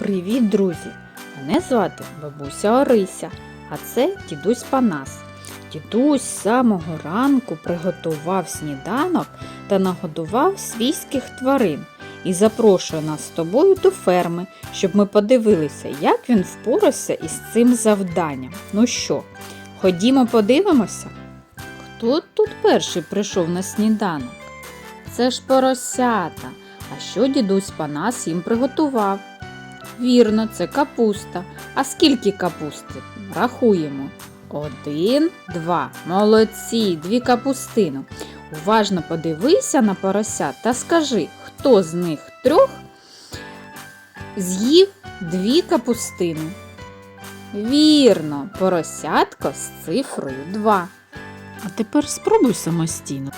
Привіт, друзі! Мене звати бабуся Орися, а це дідусь Панас. Дідусь з самого ранку приготував сніданок та нагодував свійських тварин і запрошує нас з тобою до ферми, щоб ми подивилися, як він впорався із цим завданням. Ну що, ходімо подивимося? Хто тут перший прийшов на сніданок? Це ж поросята. А що дідусь Панас їм приготував? Вірно, це капуста. А скільки капусти? Рахуємо. Один, два. Молодці, дві капустину. Уважно подивися на поросят та скажи, хто з них трьох з'їв дві капустини. Вірно, поросятко з цифрою 2. А тепер спробуй самостійно.